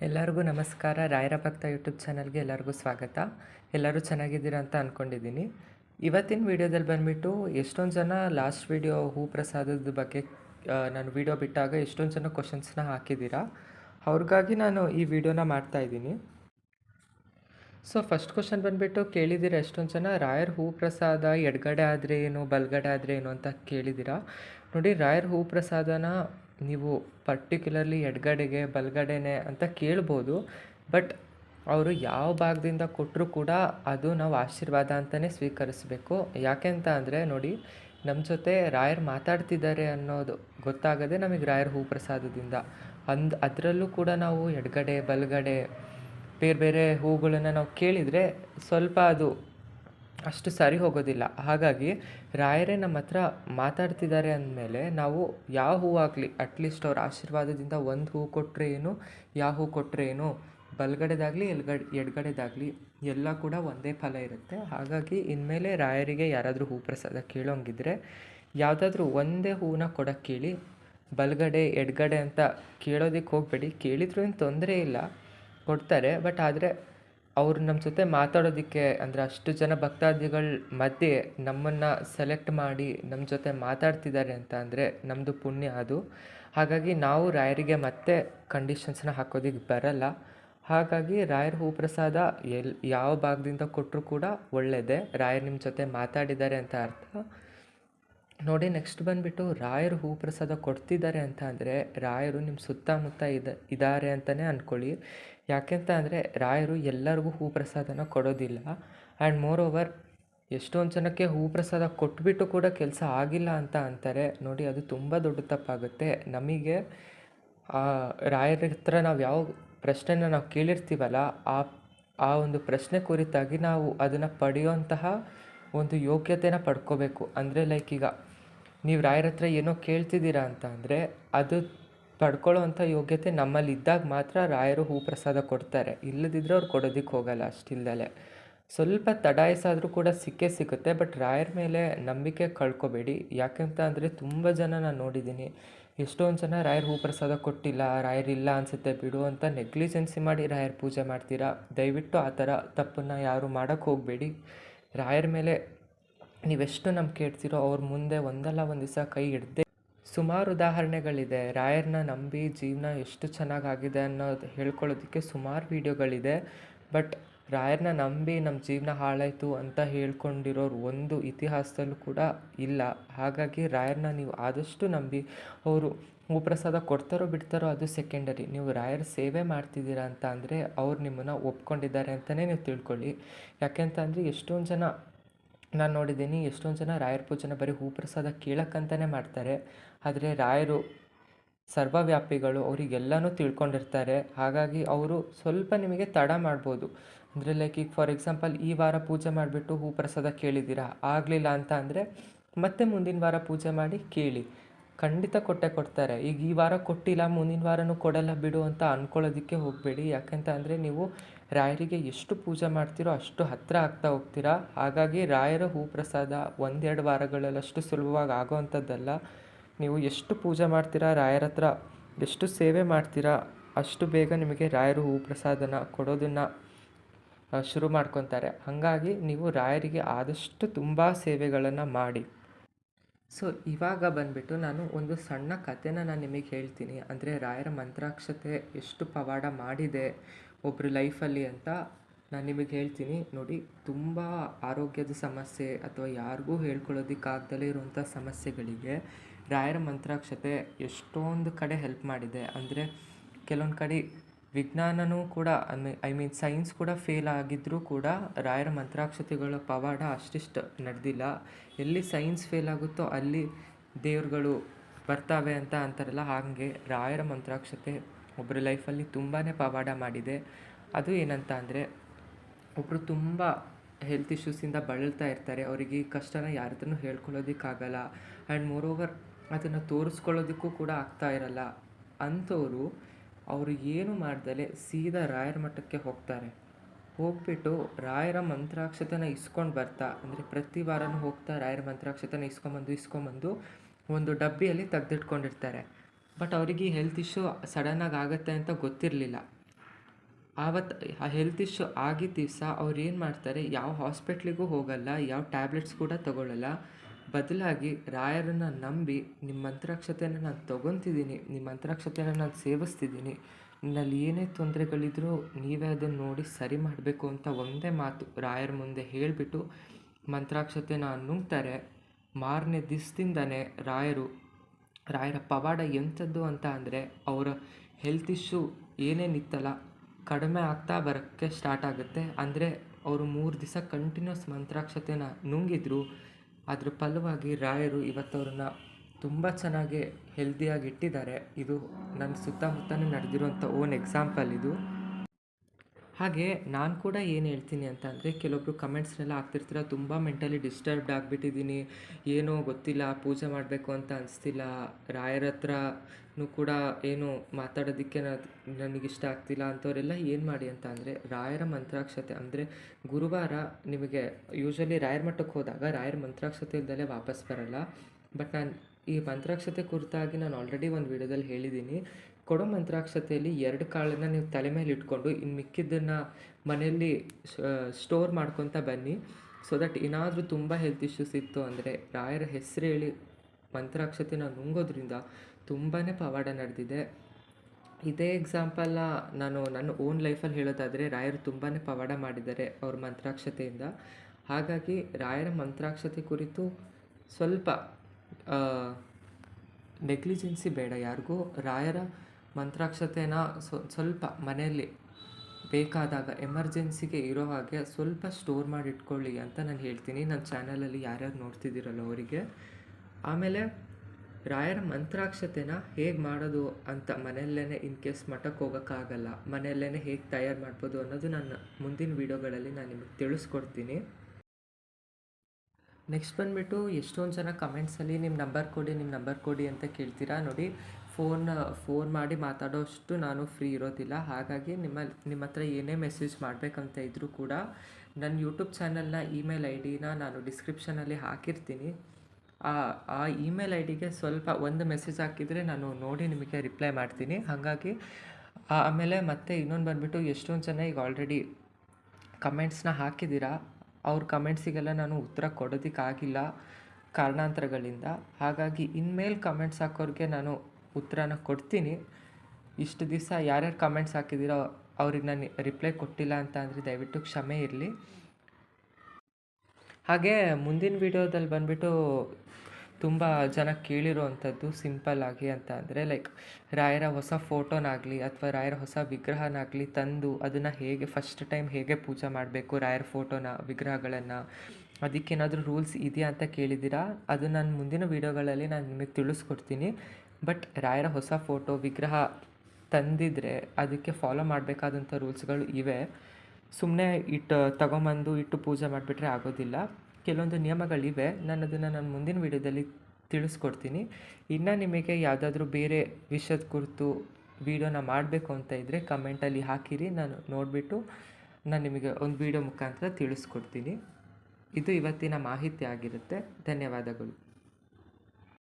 ಎಲ್ಲರಿಗೂ ನಮಸ್ಕಾರ. ರಾಯರ ಭಕ್ತ ಯೂಟ್ಯೂಬ್ ಚಾನಲ್ಗೆ ಎಲ್ಲರಿಗೂ ಸ್ವಾಗತ. ಎಲ್ಲರೂ ಚೆನ್ನಾಗಿದ್ದೀರಾ ಅಂತ ಅಂದ್ಕೊಂಡಿದ್ದೀನಿ ಇವತ್ತಿನ ವೀಡಿಯೋದಲ್ಲಿ ಬಂದುಬಿಟ್ಟು ಎಷ್ಟೊಂದು ಜನ ಲಾಸ್ಟ್ ವೀಡಿಯೋ ಹೂ ಪ್ರಸಾದದ ಬಗ್ಗೆ ನಾನು ವೀಡಿಯೋ ಬಿಟ್ಟಾಗ ಎಷ್ಟೊಂದು ಜನ ಕ್ವಶನ್ಸ್ನ ಹಾಕಿದ್ದೀರಾ. ಅವ್ರಿಗಾಗಿ ನಾನು ಈ ವಿಡಿಯೋನ ಮಾಡ್ತಾಯಿದ್ದೀನಿ ಸೊ ಫಸ್ಟ್ ಕ್ವಶನ್ ಬಂದುಬಿಟ್ಟು ಕೇಳಿದ್ದೀರಾ ಎಷ್ಟೊಂದು ಜನ? ರಾಯರ್ ಹೂ ಪ್ರಸಾದ ಎಡಗಡೆ ಆದರೆ ಏನು, ಬಲಗಡೆ ಆದರೆ ಏನು ಅಂತ ಕೇಳಿದ್ದೀರಾ. ನೋಡಿ, ರಾಯರ್ ಹೂ ಪ್ರಸಾದನ ನೀವು ಪರ್ಟಿಕ್ಯುಲರ್ಲಿ ಎಡಗಡೆಗೆ, ಬಲಗಡೆನೆ ಅಂತ ಕೇಳ್ಬೋದು. ಬಟ್ ಅವರು ಯಾವ ಭಾಗದಿಂದ ಕೊಟ್ಟರೂ ಕೂಡ ಅದು ನಾವು ಆಶೀರ್ವಾದ ಅಂತಲೇ ಸ್ವೀಕರಿಸಬೇಕು. ಯಾಕೆ ಅಂತ ಅಂದರೆ ನೋಡಿ ನಮ್ಮ ಜೊತೆ ರಾಯರ್ ಮಾತಾಡ್ತಿದ್ದಾರೆ ಅನ್ನೋದು ಗೊತ್ತಾಗದೆ ನಮಗೆ ರಾಯರ್ ಹೂ ಪ್ರಸಾದದಿಂದ ಅಂದ್, ಅದರಲ್ಲೂ ಕೂಡ ನಾವು ಎಡಗಡೆ, ಬಲಗಡೆ ಬೇರೆ ಬೇರೆ ಹೂಗಳನ್ನು ನಾವು ಕೇಳಿದರೆ ಸ್ವಲ್ಪ ಅದು ಅಷ್ಟು ಸರಿ ಹೋಗೋದಿಲ್ಲ. ಹಾಗಾಗಿ ರಾಯರೇ ನಮ್ಮ ಹತ್ರ ಮಾತಾಡ್ತಿದ್ದಾರೆ ಅಂದಮೇಲೆ ನಾವು ಯಾವ ಹೂ ಆಗಲಿ ಅಟ್ಲೀಸ್ಟ್ ಅವ್ರ ಆಶೀರ್ವಾದದಿಂದ ಒಂದು ಹೂ ಕೊಟ್ಟರೆ ಏನು, ಯಾವ ಹೂ ಕೊಟ್ಟರೆ ಏನು, ಬಲಗಡೆದಾಗಲಿ, ಎಲ್ಗಡೆ, ಎಡಗಡೆದಾಗಲಿ ಎಲ್ಲ ಕೂಡ ಒಂದೇ ಫಲ ಇರುತ್ತೆ. ಹಾಗಾಗಿ ಇನ್ಮೇಲೆ ರಾಯರಿಗೆ ಯಾರಾದರೂ ಹೂ ಪ್ರಸಾದ ಕೇಳೋಂಗಿದ್ರೆ ಯಾವುದಾದ್ರೂ ಒಂದೇ ಹೂವನ್ನ ಕೊಡೋಕ್ಕೆ ಕೇಳಿ, ಬಲಗಡೆ, ಎಡಗಡೆ ಅಂತ ಕೇಳೋದಕ್ಕೆ ಹೋಗಬೇಡಿ. ಕೇಳಿದ್ರೂ ತೊಂದರೆ ಇಲ್ಲ. ಕೊಡ್ತಾರೆ. ಬಟ್ ಆದರೆ ಅವ್ರು ನಮ್ಮ ಜೊತೆ ಮಾತಾಡೋದಕ್ಕೆ ಅಂದರೆ ಅಷ್ಟು ಜನ ಭಕ್ತಾದಿಗಳ ಮಧ್ಯೆ ನಮ್ಮನ್ನು ಸೆಲೆಕ್ಟ್ ಮಾಡಿ ನಮ್ಮ ಜೊತೆ ಮಾತಾಡ್ತಿದ್ದಾರೆ ಅಂತ ಅಂದರೆ ನಮ್ಮದು ಪುಣ್ಯ ಅದು. ಹಾಗಾಗಿ ನಾವು ರಾಯರಿಗೆ ಮತ್ತೆ ಕಂಡೀಷನ್ಸ್ನ ಹಾಕೋದಕ್ಕೆ ಬರಲ್ಲ. ಹಾಗಾಗಿ ರಾಯರ ಹೂ ಪ್ರಸಾದ ಯಾವ ಭಾಗದಿಂದ ಕೊಟ್ಟರು ಕೂಡ ಒಳ್ಳೆಯದೇ ರಾಯರ್ ನಿಮ್ಮ ಜೊತೆ ಮಾತಾಡಿದ್ದಾರೆ ಅಂತ ಅರ್ಥ. ನೋಡಿ ನೆಕ್ಸ್ಟ್ ಬಂದುಬಿಟ್ಟು ರಾಯರು ಹೂ ಪ್ರಸಾದ ಕೊಡ್ತಿದ್ದಾರೆ ಅಂತ ಅಂದರೆ, ರಾಯರು ನಿಮ್ಮ ಸುತ್ತಮುತ್ತ ಇದ ಇದ್ದಾರೆ ಅಂತಲೇ ಅಂದ್ಕೊಳ್ಳಿ ಯಾಕೆಂತ ಅಂದರೆ, ರಾಯರು ಎಲ್ಲರಿಗೂ ಹೂ ಪ್ರಸಾದನ ಕೊಡೋದಿಲ್ಲ. ಆ್ಯಂಡ್ ಮೋರ್ ಓವರ್ ಎಷ್ಟೊಂದು ಜನಕ್ಕೆ ಹೂ ಪ್ರಸಾದ ಕೊಟ್ಬಿಟ್ಟು ಕೂಡ ಕೆಲಸ ಆಗಿಲ್ಲ ಅಂತ ಅಂತಾರೆ. ನೋಡಿ, ಅದು ತುಂಬ ದೊಡ್ಡ ತಪ್ಪಾಗುತ್ತೆ. ನಮಗೆ ರಾಯರ ಹತ್ರ ನಾವು ಯಾವ ಪ್ರಶ್ನೆನ ನಾವು ಕೇಳಿರ್ತೀವಲ್ಲ, ಆ ಆ ಒಂದು ಪ್ರಶ್ನೆ ಕುರಿತಾಗಿ ನಾವು ಅದನ್ನು ಪಡೆಯುವಂತಹ ಒಂದು ಯೋಗ್ಯತೆನ ಪಡ್ಕೋಬೇಕು. ಅಂದರೆ ಲೈಕ್ ಈಗ ನೀವು ರಾಯರ ಹತ್ರ ಏನೋ ಕೇಳ್ತಿದ್ದೀರಾ ಅಂತ ಅಂದರೆ ಅದು ಪಡ್ಕೊಳ್ಳೋವಂಥ ಯೋಗ್ಯತೆ ನಮ್ಮಲ್ಲಿ ಇದ್ದಾಗ ಮಾತ್ರ ರಾಯರು ಹೂ ಪ್ರಸಾದ ಕೊಡ್ತಾರೆ. ಇಲ್ಲದಿದ್ದರೆ ಅವ್ರು ಕೊಡೋದಕ್ಕೆ ಹೋಗಲ್ಲ ಅಷ್ಟಿಲ್ದಲೆ. ಸ್ವಲ್ಪ ತಡಾಯಿಸಾದರೂ ಕೂಡ ಸಿಕ್ಕೇ ಸಿಗುತ್ತೆ. ಬಟ್ ರಾಯರ ಮೇಲೆ ನಂಬಿಕೆ ಕಳ್ಕೊಬೇಡಿ. ಯಾಕೆಂತ ಅಂದರೆ ತುಂಬ ಜನ ನಾನು ನೋಡಿದ್ದೀನಿ ಎಷ್ಟೊಂದು ಜನ ರಾಯರ್ ಹೂ ಪ್ರಸಾದ ಕೊಟ್ಟಿಲ್ಲ, ರಾಯರ್ ಇಲ್ಲ ಅನಿಸುತ್ತೆ. ಬಿಡು ಅಂತ ನೆಗ್ಲಿಜೆನ್ಸಿ ಮಾಡಿ ರಾಯರ್ ಪೂಜೆ ಮಾಡ್ತೀರಾ? ದಯವಿಟ್ಟು ಆ ಥರ ತಪ್ಪನ್ನು ಯಾರು ಮಾಡೋಕ್ಕೆ ಹೋಗಬೇಡಿ. ರಾಯರ ಮೇಲೆ ನೀವೆಷ್ಟು ನಂಬಿಕೆ ಇಡ್ತೀರೋ ಅವ್ರ ಮುಂದೆ ಒಂದಲ್ಲ ಒಂದು ದಿವಸ ಕೈ ಹಿಡ್ದೆ. ಸುಮಾರು ಉದಾಹರಣೆಗಳಿದೆ. ರಾಯರ್ನ ನಂಬಿ ಜೀವನ ಎಷ್ಟು ಚೆನ್ನಾಗಾಗಿದೆ ಅನ್ನೋದು ಹೇಳ್ಕೊಳ್ಳೋದಕ್ಕೆ ಸುಮಾರು ವೀಡಿಯೋಗಳಿದೆ. ಬಟ್ ರಾಯರ್ನ ನಂಬಿ ನಮ್ಮ ಜೀವನ ಹಾಳಾಯಿತು ಅಂತ ಹೇಳ್ಕೊಂಡಿರೋರು ಒಂದು ಇತಿಹಾಸದಲ್ಲೂ ಕೂಡ ಇಲ್ಲ. ಹಾಗಾಗಿ ರಾಯರ್ನ ನೀವು ಆದಷ್ಟು ನಂಬಿ, ಅವರು ಹೂ ಪ್ರಸಾದ ಕೊಡ್ತಾರೋ ಬಿಡ್ತಾರೋ ಅದು ಸೆಕೆಂಡರಿ ನೀವು ರಾಯರ ಸೇವೆ ಮಾಡ್ತಿದ್ದೀರಾ ಅಂತ ಅಂದರೆ ಅವ್ರು ನಿಮ್ಮನ್ನು ಒಪ್ಕೊಂಡಿದ್ದಾರೆ ಅಂತಲೇ ನೀವು ತಿಳ್ಕೊಳ್ಳಿ. ಯಾಕೆಂತ ಅಂದರೆ ಎಷ್ಟೊಂದು ಜನ ನಾನು ನೋಡಿದ್ದೀನಿ, ಎಷ್ಟೊಂದು ಜನ ರಾಯರ ಪೂಜೆನ ಬರೀ ಹೂ ಪ್ರಸಾದ ಕೇಳಕ್ಕಂತಲೇ ಮಾಡ್ತಾರೆ. ಆದರೆ ರಾಯರು, ಸರ್ವವ್ಯಾಪಿಗಳು ಅವರಿಗೆಲ್ಲನೂ ತಿಳ್ಕೊಂಡಿರ್ತಾರೆ. ಹಾಗಾಗಿ ಅವರು ಸ್ವಲ್ಪ ನಿಮಗೆ ತಡ ಮಾಡ್ಬೋದು. ಅಂದರೆ ಲೈಕ್ ಈಗ ಫಾರ್ ಎಕ್ಸಾಂಪಲ್ ಈ ವಾರ ಪೂಜೆ ಮಾಡಿಬಿಟ್ಟು ಹೂ ಪ್ರಸಾದ ಕೇಳಿದ್ದೀರಾ? ಆಗಲಿಲ್ಲ ಅಂತ ಅಂದರೆ ಮತ್ತೆ ಮುಂದಿನ ವಾರ ಪೂಜೆ ಮಾಡಿ ಕೇಳಿ. ಖಂಡಿತ ಕೊಟ್ಟೆ ಕೊಡ್ತಾರೆ. ಈಗ ಈ ವಾರ ಕೊಟ್ಟಿಲ್ಲ, ಮುಂದಿನ ವಾರನೂ ಕೊಡಲ್ಲ ಬಿಡು ಅಂತ ಅಂದ್ಕೊಳ್ಳೋದಕ್ಕೆ ಹೋಗಬೇಡಿ. ಯಾಕೆಂತ ಅಂದರೆ ನೀವು ರಾಯರಿಗೆ ಎಷ್ಟು ಪೂಜೆ ಮಾಡ್ತೀರೋ ಅಷ್ಟು ಹತ್ತಿರ ಆಗ್ತಾ ಹೋಗ್ತೀರಾ. ಹಾಗಾಗಿ ರಾಯರ ಹೂ ಪ್ರಸಾದ ಒಂದೆರಡು ವಾರಗಳಲ್ಲಷ್ಟು ಸುಲಭವಾಗಿ ಆಗೋವಂಥದ್ದಲ್ಲ ನೀವು ಎಷ್ಟು ಪೂಜೆ ಮಾಡ್ತೀರಾ, ರಾಯರ ಹತ್ರ ಎಷ್ಟು ಸೇವೆ ಮಾಡ್ತೀರಾ, ಅಷ್ಟು ಬೇಗ ನಿಮಗೆ ರಾಯರು ಹೂ ಪ್ರಸಾದನ ಕೊಡೋದನ್ನು ಶುರು ಮಾಡ್ಕೊತಾರೆ. ಹಾಗಾಗಿ ನೀವು ರಾಯರಿಗೆ ಆದಷ್ಟು ತುಂಬ ಸೇವೆಗಳನ್ನು ಮಾಡಿ. ಸೊ ಇವಾಗ ಬಂದುಬಿಟ್ಟು ನಾನು ಒಂದು ಸಣ್ಣ ಕಥೆನ ನಾನು ನಿಮಗೆ ಹೇಳ್ತೀನಿ. ಅಂದರೆ ರಾಯರ ಮಂತ್ರಾಕ್ಷತೆ ಎಷ್ಟು ಪವಾಡ ಮಾಡಿದೆ ಒಬ್ಬರು ಲೈಫಲ್ಲಿ ಅಂತ ನಾನು ನಿಮಗೆ ಹೇಳ್ತೀನಿ. ನೋಡಿ, ತುಂಬ ಆರೋಗ್ಯದ ಸಮಸ್ಯೆ ಅಥವಾ ಯಾರಿಗೂ ಹೇಳ್ಕೊಳ್ಳೋದಕ್ಕಾಗ್ದಲೇ ಇರುವಂಥ ಸಮಸ್ಯೆಗಳಿಗೆ ರಾಯರ ಮಂತ್ರಾಕ್ಷತೆ ಎಷ್ಟೊಂದು ಕಡೆ ಹೆಲ್ಪ್ ಮಾಡಿದೆ. ಅಂದರೆ ಕೆಲವೊಂದು ಕಡೆ ವಿಜ್ಞಾನನೂ ಕೂಡ, ಐ ಮೀನ್ ಸೈನ್ಸ್ ಕೂಡ ಫೇಲ್ ಆಗಿದ್ದರೂ ಕೂಡ ರಾಯರ ಮಂತ್ರಾಕ್ಷತೆಗಳ ಪವಾಡ ಅಷ್ಟಿಷ್ಟು ನಡೆದಿಲ್ಲ. ಎಲ್ಲಿ ಸೈನ್ಸ್ ಫೇಲ್ ಆಗುತ್ತೋ ಅಲ್ಲಿ ದೇವ್ರುಗಳು ಬರ್ತಾವೆ ಅಂತ ಅಂತಾರಲ್ಲ ಹಾಗೆ ರಾಯರ ಮಂತ್ರಾಕ್ಷತೆ ಒಬ್ಬರ ಲೈಫಲ್ಲಿ ತುಂಬಾ ಪವಾಡ ಮಾಡಿದೆ. ಅದು ಏನಂತ ಅಂದರೆ ಒಬ್ಬರು ತುಂಬ ಹೆಲ್ತ್ ಇಶ್ಯೂಸಿಂದ ಬಳಲ್ತಾ ಇರ್ತಾರೆ. ಅವರಿಗೆ ಕಷ್ಟನ ಯಾರ ಹತ್ರನೂ ಹೇಳ್ಕೊಳ್ಳೋದಕ್ಕಾಗಲ್ಲ. ಆ್ಯಂಡ್ ಮೋರ್ ಓವರ್ ಅದನ್ನು ತೋರಿಸ್ಕೊಳ್ಳೋದಕ್ಕೂ ಕೂಡ ಆಗ್ತಾ ಇರಲ್ಲ. ಅಂಥವರು ಅವರು ಏನು ಮಾಡ್ದಲೆ ಸೀದಾ ರಾಯರ ಮಠಕ್ಕೆ ಹೋಗ್ತಾರೆ. ಹೋಗ್ಬಿಟ್ಟು ರಾಯರ ಮಂತ್ರಾಕ್ಷತನ ಇಸ್ಕೊಂಡು ಬರ್ತಾ, ಅಂದರೆ ಪ್ರತಿ ವಾರನೂ ಹೋಗ್ತಾ ರಾಯರ ಮಂತ್ರಾಕ್ಷತನ ಇಸ್ಕೊಂಬಂದು ಇಸ್ಕೊಂಬಂದು ಒಂದು ಡಬ್ಬಿಯಲ್ಲಿ ತೆಗೆದಿಟ್ಕೊಂಡಿರ್ತಾರೆ. ಬಟ್ ಅವರಿಗೆ ಹೆಲ್ತ್ ಇಶ್ಯೂ ಸಡನ್ನಾಗಿ ಆಗುತ್ತೆ ಅಂತ ಗೊತ್ತಿರಲಿಲ್ಲ. ಆವತ್ತು ಆ ಹೆಲ್ತ್ ಇಶ್ಯೂ ಆಗಿದ್ದ ದಿವಸ ಅವ್ರು ಏನು ಮಾಡ್ತಾರೆ, ಯಾವ ಹಾಸ್ಪಿಟ್ಲಿಗೂ ಹೋಗಲ್ಲ, ಯಾವ ಟ್ಯಾಬ್ಲೆಟ್ಸ್ ಕೂಡ ತಗೊಳ್ಳಲ್ಲ ಬದಲಾಗಿ ರಾಯರನ್ನು ನಂಬಿ ನಿಮ್ಮ ಮಂತ್ರಾಕ್ಷತೆನ ನಾನು ತೊಗೊತಿದ್ದೀನಿ ನಿಮ್ಮ ಮಂತ್ರಾಕ್ಷತೆನ ನಾನು ಸೇವಿಸ್ತಿದ್ದೀನಿ. ನನ್ನಲ್ಲಿ ಏನೇ ತೊಂದರೆಗಳಿದ್ರೂ ನೀವೇ ಅದನ್ನು ನೋಡಿ ಸರಿ ಮಾಡಬೇಕು ಅಂತ ಒಂದೇ ಮಾತು ರಾಯರ ಮುಂದೆ ಹೇಳಿಬಿಟ್ಟು ಮಂತ್ರಾಕ್ಷತೆನ ನುಂಗ್ತಾರೆ. ಮಾರನೇ ದಿವಸದಿಂದನೇ ರಾಯರು, ರಾಯರ ಪವಾಡ ಎಂಥದ್ದು ಅಂತ ಅಂದರೆ ಅವರ ಹೆಲ್ತ್ ಇಶ್ಯೂ ಏನೇನಿತ್ತಲ್ಲ ಕಡಿಮೆ ಆಗ್ತಾ ಬರೋಕ್ಕೆ ಸ್ಟಾರ್ಟ್ ಆಗುತ್ತೆ. ಅಂದರೆ ಅವರು ಮೂರು ದಿವಸ ಕಂಟಿನ್ಯೂಸ್ ಮಂತ್ರಾಕ್ಷತೆನ ನುಂಗಿದ್ರು ಅದ್ರ ಫಲವಾಗಿ ರಾಯರು ಇವತ್ತವ್ರನ್ನ ತುಂಬ ಚೆನ್ನಾಗಿ ಹೆಲ್ದಿಯಾಗಿ ಇಟ್ಟಿದ್ದಾರೆ. ಇದು ನನ್ನ ಸುತ್ತಮುತ್ತಲೇ ನಡೆದಿರುವಂಥ ಓನ್ ಎಕ್ಸಾಂಪಲ್ ಇದು. ಹಾಗೆ ನಾನು ಕೂಡ ಏನು ಹೇಳ್ತೀನಿ ಅಂತ ಅಂದರೆ ಕೆಲವೊಬ್ರು ಕಮೆಂಟ್ಸ್ನೆಲ್ಲ ಆಗ್ತಿರ್ತೀರ ತುಂಬ ಮೆಂಟಲಿ ಡಿಸ್ಟರ್ಬ್ಡ್ ಆಗಿಬಿಟ್ಟಿದ್ದೀನಿ, ಏನೋ ಗೊತ್ತಿಲ್ಲ, ಪೂಜೆ ಮಾಡಬೇಕು ಅಂತ ಅನಿಸ್ತಿಲ್ಲ, ರಾಯರ ಹತ್ರನೂ ಕೂಡ ಏನು ಮಾತಾಡೋದಕ್ಕೆ ನನಗಿಷ್ಟ ಆಗ್ತಿಲ್ಲ ಅಂಥವರೆಲ್ಲ ಏನು ಮಾಡಿ ಅಂತ ಅಂದರೆ ರಾಯರ ಮಂತ್ರಾಕ್ಷತೆ, ಅಂದರೆ ಗುರುವಾರ ನಿಮಗೆ ಯೂಶ್ವಲಿ ರಾಯರ ಮಠಕ್ಕೆ ಹೋದಾಗ ರಾಯರ ಮಂತ್ರಾಕ್ಷತೆ ಇಲ್ದಲೇ ವಾಪಸ್ ಬರಲ್ಲ ಬಟ್ ನಾನು ಈ ಮಂತ್ರಾಕ್ಷತೆ ಕುರಿತಾಗಿ ನಾನು ಆಲ್ರೆಡಿ ಒಂದು ವಿಡಿಯೋದಲ್ಲಿ ಹೇಳಿದ್ದೀನಿ ಕೊಡೋ ಮಂತ್ರಾಕ್ಷತೆಯಲ್ಲಿ ಎರಡು ಕಾಳನ್ನು ನೀವು ತಲೆ ಮೇಲೆ ಇಟ್ಕೊಂಡು ಇನ್ನು ಮಿಕ್ಕಿದ್ದನ್ನು ಮನೆಯಲ್ಲಿ ಸ್ಟೋರ್ ಮಾಡ್ಕೊತ ಬನ್ನಿ. ಸೊ ದಟ್ ಏನಾದರೂ ತುಂಬ ಹೆಲ್ತ್ ಇಶ್ಯೂಸ್ ಇತ್ತು ಅಂದರೆ ರಾಯರ ಹೆಸರು ಹೇಳಿ ಮಂತ್ರಾಕ್ಷತೆನ ನುಂಗೋದ್ರಿಂದ ತುಂಬಾ ಪವಾಡ ನಡೆದಿದೆ. ಇದೇ ಎಕ್ಸಾಂಪಲ್ನ ನಾನು ನನ್ನ ಓನ್ ಲೈಫಲ್ಲಿ ಹೇಳೋದಾದರೆ ರಾಯರು ತುಂಬಾ ಪವಾಡ ಮಾಡಿದ್ದಾರೆ ಅವ್ರ ಮಂತ್ರಾಕ್ಷತೆಯಿಂದ. ಹಾಗಾಗಿ ರಾಯರ ಮಂತ್ರಾಕ್ಷತೆ ಕುರಿತು ಸ್ವಲ್ಪ ನೆಗ್ಲಿಜೆನ್ಸಿ ಬೇಡ ಯಾರಿಗೂ. ರಾಯರ ಮಂತ್ರಾಕ್ಷತೆನ ಸ್ವಲ್ಪ ಮನೆಯಲ್ಲಿ ಬೇಕಾದಾಗ ಎಮರ್ಜೆನ್ಸಿಗೆ ಇರೋ ಹಾಗೆ ಸ್ವಲ್ಪ ಸ್ಟೋರ್ ಮಾಡಿ ಇಟ್ಕೊಳ್ಳಿ ಅಂತ ನಾನು ಹೇಳ್ತೀನಿ. ನನ್ನ ಚಾನಲಲ್ಲಿ ಯಾರ್ಯಾರು ನೋಡ್ತಿದ್ದೀರಲ್ಲ ಅವರಿಗೆ. ಆಮೇಲೆ ರಾಯರ ಮಂತ್ರಾಕ್ಷತೆನ ಹೇಗೆ ಮಾಡೋದು ಅಂತ ಮನೆಯಲ್ಲೇ ಇನ್ ಕೇಸ್ ಮಠಕ್ಕೆ ಹೋಗೋಕ್ಕಾಗಲ್ಲ ಮನೆಯಲ್ಲೇ ಹೇಗೆ ತಯಾರು ಮಾಡ್ಬೋದು ಅನ್ನೋದು ನನ್ನ ಮುಂದಿನ ವೀಡಿಯೋಗಳಲ್ಲಿ ನಾನು ನಿಮಗೆ ತಿಳಿಸ್ಕೊಡ್ತೀನಿ. ನೆಕ್ಸ್ಟ್ ಬಂದುಬಿಟ್ಟು ಎಷ್ಟೊಂದು ಜನ ಕಮೆಂಟ್ಸಲ್ಲಿ ನಿಮ್ಮ ನಂಬರ್ ಕೊಡಿ ನಿಮ್ಮ ನಂಬರ್ ಕೊಡಿ ಅಂತ ಕೇಳ್ತೀರಾ ನೋಡಿ. ಫೋನ್ ಫೋನ್ ಮಾಡಿ ಮಾತಾಡೋಷ್ಟು ನಾನು ಫ್ರೀ ಇರೋದಿಲ್ಲ. ಹಾಗಾಗಿ ನಿಮ್ಮ ನಿಮ್ಮ ಹತ್ರ ಏನೇ ಮೆಸೇಜ್ ಮಾಡಬೇಕಂತ ಇದ್ದರೂ ಕೂಡ ನನ್ನ ಯೂಟ್ಯೂಬ್ ಚಾನಲ್ನ ಇಮೇಲ್ ಐ ಡಿನ ನಾನು ಡಿಸ್ಕ್ರಿಪ್ಷನಲ್ಲಿ ಹಾಕಿರ್ತೀನಿ. ಆ ಆ ಇಮೇಲ್ ಐ ಡಿಗೆ ಸ್ವಲ್ಪ ಒಂದು ಮೆಸೇಜ್ ಹಾಕಿದರೆ ನಾನು ನೋಡಿ ನಿಮಗೆ ರಿಪ್ಲೈ ಮಾಡ್ತೀನಿ. ಹಾಗಾಗಿ ಆಮೇಲೆ ಮತ್ತೆ ಇನ್ನೊಂದು ಬಂದುಬಿಟ್ಟು ಎಷ್ಟೊಂದು ಜನ ಈಗ ಆಲ್ರೆಡಿ ಕಮೆಂಟ್ಸ್ನ ಹಾಕಿದ್ದೀರಾ? ಅವ್ರ ಕಮೆಂಟ್ಸಿಗೆಲ್ಲ ನಾನು ಉತ್ತರ ಕೊಡೋದಕ್ಕಾಗಿಲ್ಲ ಕಾರಣಾಂತರಗಳಿಂದ. ಹಾಗಾಗಿ ಇನ್ಮೇಲೆ ಕಮೆಂಟ್ಸ್ ಹಾಕೋರಿಗೆ ನಾನು ಉತ್ತರನ ಕೊಡ್ತೀನಿ. ಇಷ್ಟು ದಿವಸ ಯಾರ್ಯಾರು ಕಮೆಂಟ್ಸ್ ಹಾಕಿದ್ದೀರೋ ಅವ್ರಿಗೆ ನಾನು ರಿಪ್ಲೈ ಕೊಟ್ಟಿಲ್ಲ ಅಂತ ಅಂದರೆ ದಯವಿಟ್ಟು ಕ್ಷಮೆ ಇರಲಿ. ಹಾಗೆ ಮುಂದಿನ ವಿಡಿಯೋದಲ್ಲಿ ಬಂದುಬಿಟ್ಟು ತುಂಬ ಜನ ಕೇಳಿರೋವಂಥದ್ದು ಸಿಂಪಲ್ ಆಗಿ ಅಂತ ಅಂದರೆ ಲೈಕ್ ರಾಯರ ಹೊಸ ಫೋಟೋನಾಗಲಿ ಅಥವಾ ರಾಯರ ಹೊಸ ವಿಗ್ರಹನಾಗಲಿ ತಂದು ಅದನ್ನು ಹೇಗೆ ಫಸ್ಟ್ ಟೈಮ್ ಹೇಗೆ ಪೂಜೆ ಮಾಡಬೇಕು ರಾಯರ ಫೋಟೋನ ವಿಗ್ರಹಗಳನ್ನು, ಅದಕ್ಕೇನಾದರೂ ರೂಲ್ಸ್ ಇದೆಯಾ ಅಂತ ಕೇಳಿದ್ದೀರಾ? ಅದು ನಾನು ಮುಂದಿನ ವೀಡಿಯೋಗಳಲ್ಲಿ ನಾನು ನಿಮಗೆ ತಿಳಿಸ್ಕೊಡ್ತೀನಿ. ಬಟ್ ರಾಯರ ಹೊಸ ಫೋಟೋ ವಿಗ್ರಹ ತಂದಿದ್ರೆ ಅದಕ್ಕೆ ಫಾಲೋ ಮಾಡಬೇಕಾದಂಥ ರೂಲ್ಸ್ಗಳು ಇವೆ. ಸುಮ್ಮನೆ ಇಟ್ಟು ತಗೊಂಬಂದು ಇಟ್ಟು ಪೂಜೆ ಮಾಡಿಬಿಟ್ರೆ ಆಗೋದಿಲ್ಲ. ಕೆಲವೊಂದು ನಿಯಮಗಳಿವೆ. ನಾನು ಅದನ್ನು ನಾನು ಮುಂದಿನ ವೀಡಿಯೋದಲ್ಲಿ ತಿಳಿಸ್ಕೊಡ್ತೀನಿ. ಇನ್ನು ನಿಮಗೆ ಯಾವುದಾದ್ರೂ ಬೇರೆ ವಿಷಯದ ಕುರಿತು ವೀಡಿಯೋನ ಮಾಡಬೇಕು ಅಂತ ಇದ್ದರೆ ಕಮೆಂಟಲ್ಲಿ ಹಾಕಿರಿ. ನಾನು ನೋಡಿಬಿಟ್ಟು ನಾನು ನಿಮಗೆ ಒಂದು ವೀಡಿಯೋ ಮುಖಾಂತರ ತಿಳಿಸ್ಕೊಡ್ತೀನಿ. ಇದು ಇವತ್ತಿನ ಮಾಹಿತಿ ಆಗಿರುತ್ತೆ. ಧನ್ಯವಾದಗಳು.